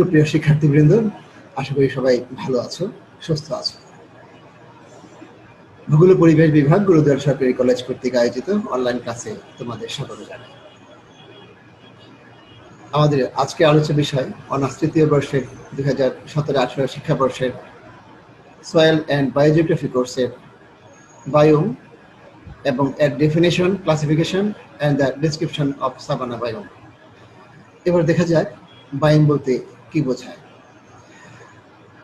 সুপ্রিয় শিক্ষার্থীবৃন্দ, আশা করি সবাই ভালো আছো, সুস্থ আছো। ভূগোল পরিবেশ বিভাগ গুরুদ্বার সরকারি কলেজ কর্তৃক আয়োজিত অনলাইন ক্লাসে তোমাদের স্বাগত জানাই। আমাদের আজকে আলোচ্য বিষয়, অনার্স তৃতীয় বর্ষের দুই হাজার সতেরো আঠারো শিক্ষাবর্ষের সয়েল অ্যান্ড বায়োজিওগ্রাফি কোর্সের বায়োম এবং এর definition classification and the description of savanna biome এবার দেখা যাক বায়োম বলতে কি বোঝায়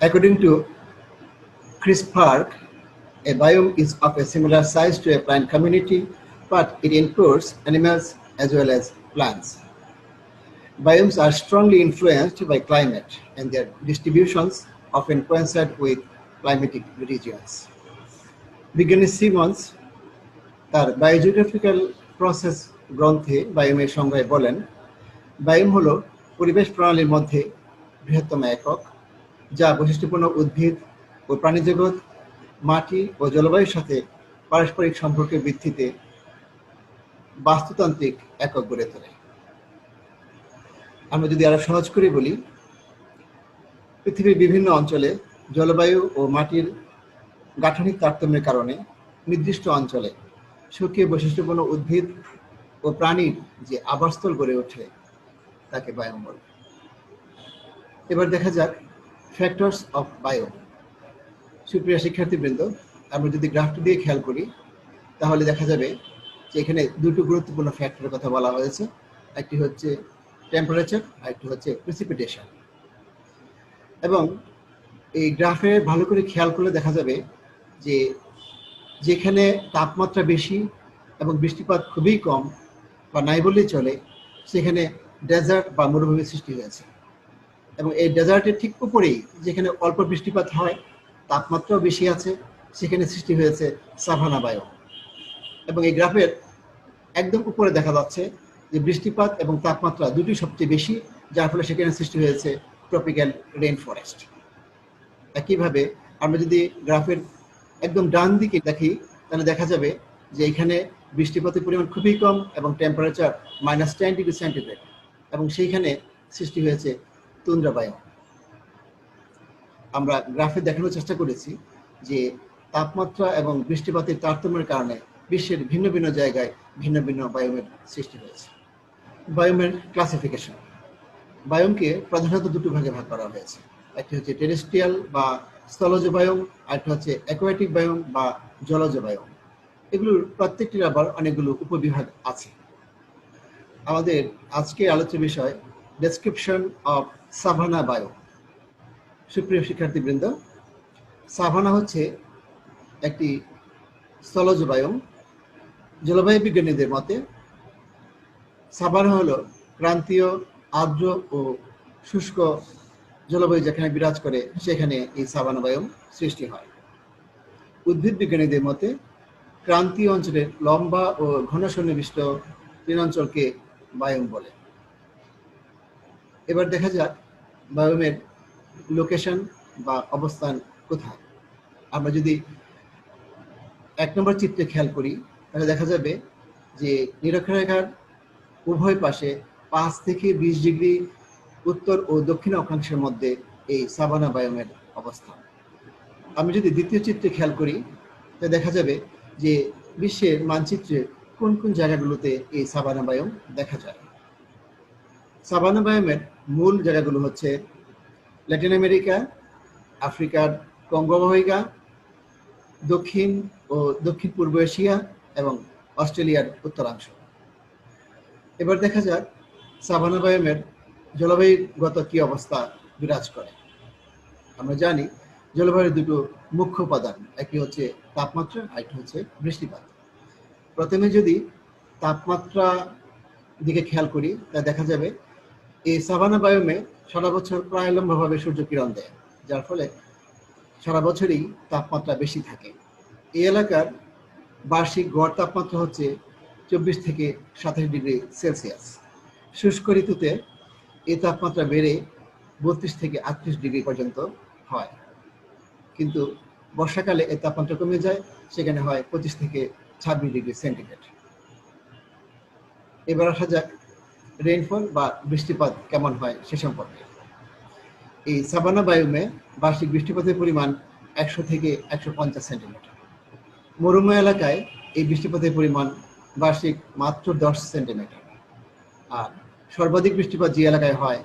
according to Chris Park a biome is of a similar size to a plant community, but it includes animals as well as plants. Biomes are strongly influenced by climate and their distributions often coincide with climatic regions. বিজ্ঞানী Simmons তার biogeographical process গ্রন্থে বায়োমের সংজ্ঞায় বলেন biome হলো পরিবেশ প্রণালীর মধ্যে বৃহত্তম একক, যা বৈশিষ্ট্যপূর্ণ উদ্ভিদ ও প্রাণীজগৎ, মাটি ও জলবায়ুর সাথে পারস্পরিক সম্পর্কের ভিত্তিতে বাস্তুতান্ত্রিক একক গড়ে তোলে। আমরা যদি আরও সহজ করে বলি, পৃথিবীর বিভিন্ন অঞ্চলে জলবায়ু ও মাটির গাঠনিক তারতম্যের কারণে নির্দিষ্ট অঞ্চলে সক্রিয় বৈশিষ্ট্যপূর্ণ উদ্ভিদ ও প্রাণীর যে আবাসস্থল গড়ে ওঠে, তাকে বায়োম বলে এবার দেখা যাক ফ্যাক্টরস অফ বায়ো সুপ্রিয়া শিক্ষার্থীবৃন্দ, আমরা যদি গ্রাফটি দিয়ে খেয়াল করি, তাহলে দেখা যাবে যে এখানে দুটো গুরুত্বপূর্ণ ফ্যাক্টরের কথা বলা হয়েছে। একটি হচ্ছে টেম্পারেচার আর একটি হচ্ছে প্রেসিপিটেশন এবং এই গ্রাফে ভালো করে খেয়াল করলে দেখা যাবে যে যেখানে তাপমাত্রা বেশি এবং বৃষ্টিপাত খুবই কম বা নাই বললেই চলে, সেখানে ডেজার্ট বা মরুভূমির সৃষ্টি হয়েছে। এবং এই ডেজার্টের ঠিক উপরেই যেখানে অল্প বৃষ্টিপাত হয়, তাপমাত্রাও বেশি আছে, সেখানে সৃষ্টি হয়েছে সাভানা বায়ু। এবং এই গ্রাফের একদম উপরে দেখা যাচ্ছে যে বৃষ্টিপাত এবং তাপমাত্রা দুটি সবচেয়ে বেশি, যার ফলে সেখানে সৃষ্টি হয়েছে ট্রপিক্যাল রেইন ফরেস্ট একইভাবে আমরা যদি গ্রাফের একদম ডান দিকে দেখি, তাহলে দেখা যাবে যে এখানে বৃষ্টিপাতের পরিমাণ খুবই কম এবং temperature minus ten degree centigrade এবং সেইখানে সৃষ্টি হয়েছে তুন্দ্রা বায়ু আমরা গ্রাফে দেখানোর চেষ্টা করেছি যে তাপমাত্রা এবং বৃষ্টিপাতের তারতম্যের কারণে বিশ্বের ভিন্ন ভিন্ন জায়গায় ভিন্ন ভিন্ন বায়োমের সৃষ্টি হয়েছে। বায়োমের ক্লাসিফিকেশন বায়োমকে প্রধানত দুটো ভাগে ভাগ করা হয়েছে। একটি হচ্ছে টেরেস্ট্রিয়াল বা স্থলজ বায়োম, আরেকটি হচ্ছে অ্যাকোয়াটিক বায়োম বা জলজ বায়োম। এগুলোর প্রত্যেকটির আবার অনেকগুলো উপবিভাগ আছে। আমাদের আজকের আলোচ্য বিষয় ডেসক্রিপশন অফ সাভানা বায়োম সুপ্রিয় শিক্ষার্থীবৃন্দ, সাভানা হচ্ছে একটি স্থলজ বায়ুম জলবায়ু বিজ্ঞানীদের মতে, সাভানা হলো ক্রান্তীয়, আর্দ্র ও শুষ্ক জলবায়ু যেখানে বিরাজ করে, সেখানে এই সাভানা বায়ুম সৃষ্টি হয়। উদ্ভিদ বিজ্ঞানীদের মতে, ক্রান্তীয় অঞ্চলের লম্বা ও ঘন সন্নিবিষ্ট অঞ্চলকে বায়ুম বলে। এবার দেখা যাক বায়ুমের লোকেশন বা অবস্থান কোথায়? আমরা যদি এক নম্বর চিত্রে খেয়াল করি, তাহলে দেখা যাবে যে নিরক্ষরেখার উভয় পাশে পাঁচ থেকে বিশ ডিগ্রি উত্তর ও দক্ষিণ অক্ষাংশের মধ্যে এই সাবানা বায়োমের অবস্থান। আমি যদি দ্বিতীয় চিত্রে খেয়াল করি, তাহলে দেখা যাবে যে বিশ্বের মানচিত্রে কোন কোন জায়গাগুলোতে এই সাবানা বায়োম দেখা যায়। সাবানা বায়োমের মূল জায়গাগুলো হচ্ছে ল্যাটিন আমেরিকা, আফ্রিকার কঙ্গোবহিকা দক্ষিণ ও দক্ষিণ পূর্ব এশিয়া এবং অস্ট্রেলিয়ার উত্তরাংশ। এবার দেখা যাক সাভানা বায়োমের জলবায়ুগত কি অবস্থা বিরাজ করে। আমরা জানি জলবায়ুর দুটো মুখ্য উপাদান, একটি হচ্ছে তাপমাত্রা আরেকটি হচ্ছে বৃষ্টিপাত। প্রথমে যদি তাপমাত্রা দিকে খেয়াল করি, তা দেখা যাবে এই সাভানা বায়োমে সারা বছর প্রায় লম্বভাবে সূর্য কিরণ দেয়, যার ফলে সারা বছরই তাপমাত্রা বেশি থাকে। এই এলাকার বার্ষিক গড় তাপমাত্রা হচ্ছে চব্বিশ থেকে সাতাশ ডিগ্রি সেলসিয়াস। শুষ্ক ঋতুতে এই তাপমাত্রা বেড়ে বত্রিশ থেকে আটত্রিশ ডিগ্রি পর্যন্ত হয়। কিন্তু বর্ষাকালে এই তাপমাত্রা কমে যায়, সেখানে হয় পঁচিশ থেকে ছাব্বিশ ডিগ্রি সেন্টিগ্রেড। এবার আসা যাক রেইনফল বা বৃষ্টিপাত কেমন হয় সে সম্পর্কে। এই সাবানা বায়ুমে বার্ষিক বৃষ্টিপাতের পরিমাণ একশো থেকে একশো পঞ্চাশ সেন্টিমিটার। মরুময় এলাকায় এই বৃষ্টিপাতের পরিমাণ বার্ষিক মাত্র দশ সেন্টিমিটার। আর সর্বাধিক বৃষ্টিপাত যে এলাকায় হয়,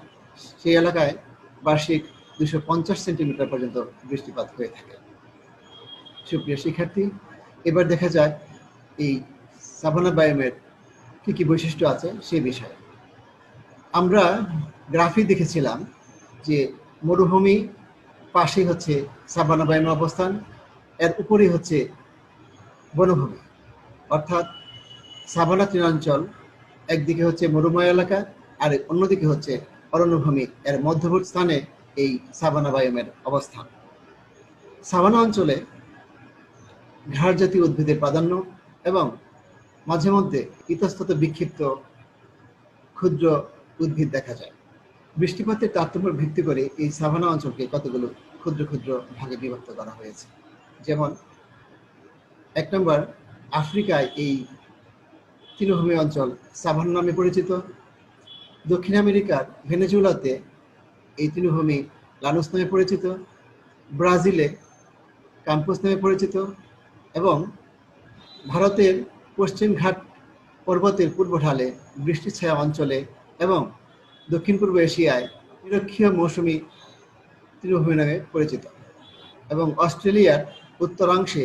সেই এলাকায় বার্ষিক দুশো পঞ্চাশ সেন্টিমিটার পর্যন্ত বৃষ্টিপাত হয়ে থাকে। সুপ্রিয় শিক্ষার্থী, এবার দেখা যাক এই সাভানা বায়োমের কি কি বৈশিষ্ট্য আছে সেই বিষয়ে। আমরা গ্রাফি দেখেছিলাম যে মরুভূমি পাশেই হচ্ছে সাভানা বায়োমের অবস্থান, এর উপরেই হচ্ছে বনভূমি। অর্থাৎ সাবানা তৃণাঞ্চল একদিকে হচ্ছে মরুময় এলাকা আর অন্যদিকে হচ্ছে অরণ্যভূমি, এর মধ্যবর্তী স্থানে এই সাভানা বায়োমের অবস্থান। সাবানা অঞ্চলে ঘাড় জাতীয় উদ্ভিদের প্রাধান্য এবং মাঝে মধ্যে ইতস্তত বিক্ষিপ্ত ক্ষুদ্র উদ্ভিদ দেখা যায়। বৃষ্টিপাতের তারতম্য ভিত্তি করে এই সাভানা অঞ্চলকে কতগুলো ক্ষুদ্র ক্ষুদ্র ভাগে বিভক্ত করা হয়েছে? যেমন, এক নম্বর, আফ্রিকায় এই তৃণভূমি অঞ্চল সাভান নামে পরিচিত। দক্ষিণ আমেরিকার ভেনেজুয়েলাতে এই তৃণভূমি লানুস নামে পরিচিত। ব্রাজিলে কাম্পুস নামে পরিচিত এবং ভারতের পশ্চিম ঘাট পর্বতের পূর্ব ঢালে বৃষ্টি ছায়া অঞ্চলে এবং দক্ষিণ পূর্ব এশিয়ায় নিরক্ষীয় মৌসুমী তৃণভূমি নামে পরিচিত এবং অস্ট্রেলিয়ার উত্তরাংশে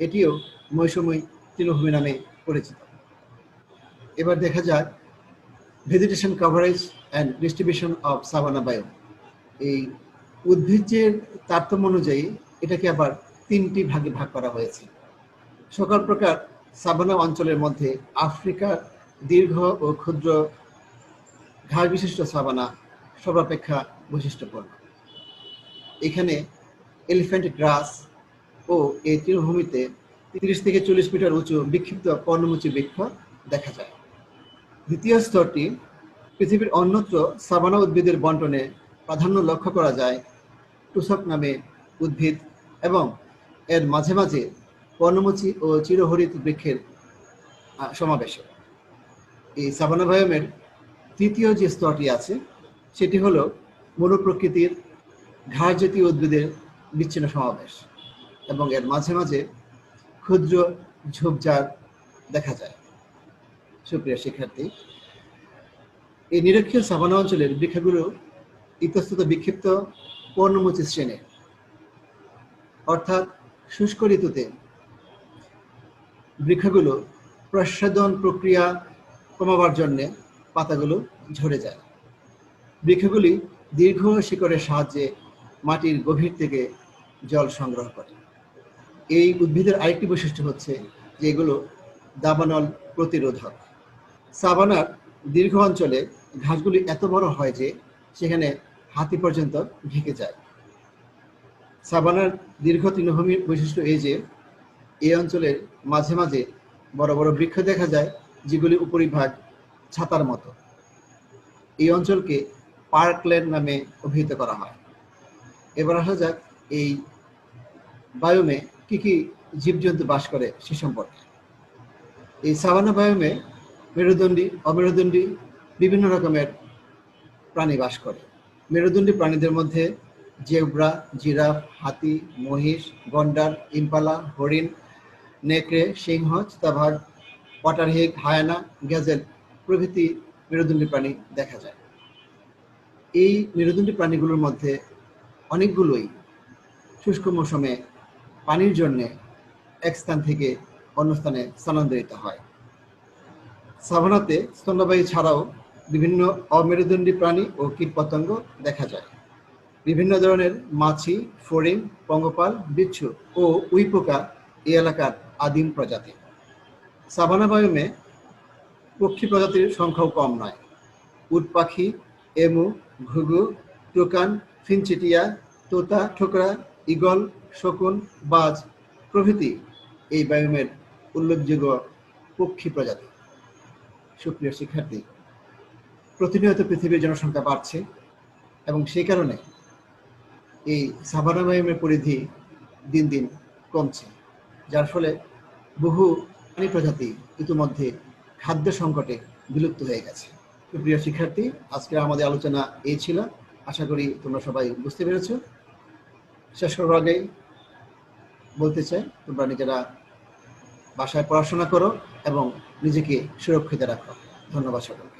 এটিও মৌসুমী তৃণভূমি নামে পরিচিত। এবার দেখা যাক vegetation coverage and distribution of savanna bio. এই উদ্ভিজ্জের তারতম্য অনুযায়ী এটাকে আবার তিনটি ভাগে ভাগ করা হয়েছে। সকল প্রকার সাবানা অঞ্চলের মধ্যে আফ্রিকার দীর্ঘ ও ক্ষুদ্র ঘাস বিশিষ্ট সাবানা সর্বাপেক্ষা বৈশিষ্ট্যপূর্ণ। এখানে এলিফ্যান্ট গ্রাস ও এই তৃণভূমিতে তিরিশ থেকে চল্লিশ মিটার উঁচু বিক্ষিপ্ত পর্ণমুচী বৃক্ষ দেখা যায়। দ্বিতীয় স্তরটি পৃথিবীর অন্যত্র সাবানা উদ্ভিদের বন্টনে প্রাধান্য লক্ষ্য করা যায় টুসক নামে উদ্ভিদ এবং এর মাঝে মাঝে পর্ণমুচী ও চিরহরিত বৃক্ষের সমাবেশে। এই সাবানা বায়োমের তৃতীয় যে স্তরটি আছে, সেটি হলো মনোপ্রকৃতির ঘাড় জাতীয় উদ্ভিদের বিচ্ছিন্ন সমাবেশ এবং এর মাঝে মাঝে ক্ষুদ্র ঝোপঝাড় দেখা যায়। সুপ্রিয় শিক্ষার্থী, এই নিরক্ষীয় সাবানা অঞ্চলের বৃক্ষগুলো ইতস্তত বিক্ষিপ্ত পর্ণমোচী শ্রেণির অর্থাৎ শুষ্ক ঋতুতে বৃক্ষগুলো প্রসাদন প্রক্রিয়া কমাবার জন্যে পাতাগুলো ঝরে যায়। বৃক্ষগুলি দীর্ঘ শিকড়ের সাহায্যে মাটির গভীর থেকে জল সংগ্রহ করে। এই উদ্ভিদের আরেকটি বৈশিষ্ট্য হচ্ছে যে এগুলো দাবানল প্রতিরোধক। সাবানার দীর্ঘ অঞ্চলে ঘাসগুলি এত বড় হয় যে সেখানে হাতি পর্যন্ত ঢেকে যায়। সাবানার দীর্ঘ তৃণভূমির বৈশিষ্ট্য এই যে, এই অঞ্চলের মাঝে মাঝে বড় বড় বৃক্ষ দেখা যায়, যেগুলি উপরিভাগ ছাতার মতো। এই অঞ্চলকে পার্কল্যান্ড নামে অভিহিত করা হয়। এবার আসা যাক এই বায়োমে কি কি জীবজন্তু বাস করে সে সম্পর্কে। এই সাভানা বায়োমে মেরুদণ্ডী, অমেরুদণ্ডী বিভিন্ন রকমের প্রাণী বাস করে। মেরুদণ্ডী প্রাণীদের মধ্যে জেব্রা, জিরাফ, হাতি, মহিষ, গন্ডার, ইম্পালা, হরিণ, নেকড়ে, সিংহ, চিতাবাঘ ওয়াটারহিগ হায়ানা, গ্যাজেল প্রভৃতি মেরুদণ্ডী প্রাণী দেখা যায়। এই মেরুদণ্ডী প্রাণীগুলোর মধ্যে অনেকগুলোই শুষ্ক মৌসুমে পানির জন্যে এক স্থান থেকে অন্য স্থানে স্থানান্তরিত হয়। সাভানাতে স্তন্যবায়ী ছাড়াও বিভিন্ন অমেরুদণ্ডী প্রাণী ও কীটপতঙ্গ দেখা যায়। বিভিন্ন ধরনের মাছি, ফড়িং, পঙ্গপাল, বিচ্ছু ও উইপোকা এই এলাকার আদিম প্রজাতি। সাভানা বায়োমে পক্ষী প্রজাতির সংখ্যাও কম নয়। উট পাখি, এমু, ঘুঘু, টোকান, ফিনচিটিয়া, তোতা, ঠোকরা ইগল শকুন, বাজ প্রভৃতি এই বায়োমের উল্লেখযোগ্য পক্ষী প্রজাতি। সুপ্রিয় শিক্ষার্থী, প্রতিনিয়ত পৃথিবীর জনসংখ্যা বাড়ছে এবং সেই কারণে এই সাভানা বায়োমের পরিধি দিন দিন কমছে, যার ফলে বহু প্রাণী প্রজাতি ইতিমধ্যে খাদ্য সংকটে বিলুপ্ত হয়ে গেছে। প্রিয় শিক্ষার্থী, আজকে আমাদের আলোচনা এই ছিল। আশা করি তোমরা সবাই বুঝতে পেরেছ। শেষ করার আগেই বলতে চাই, তোমরা নিজেরা বাসায় পড়াশোনা করো এবং নিজেকে সুরক্ষিত রাখো। ধন্যবাদ সকলকে।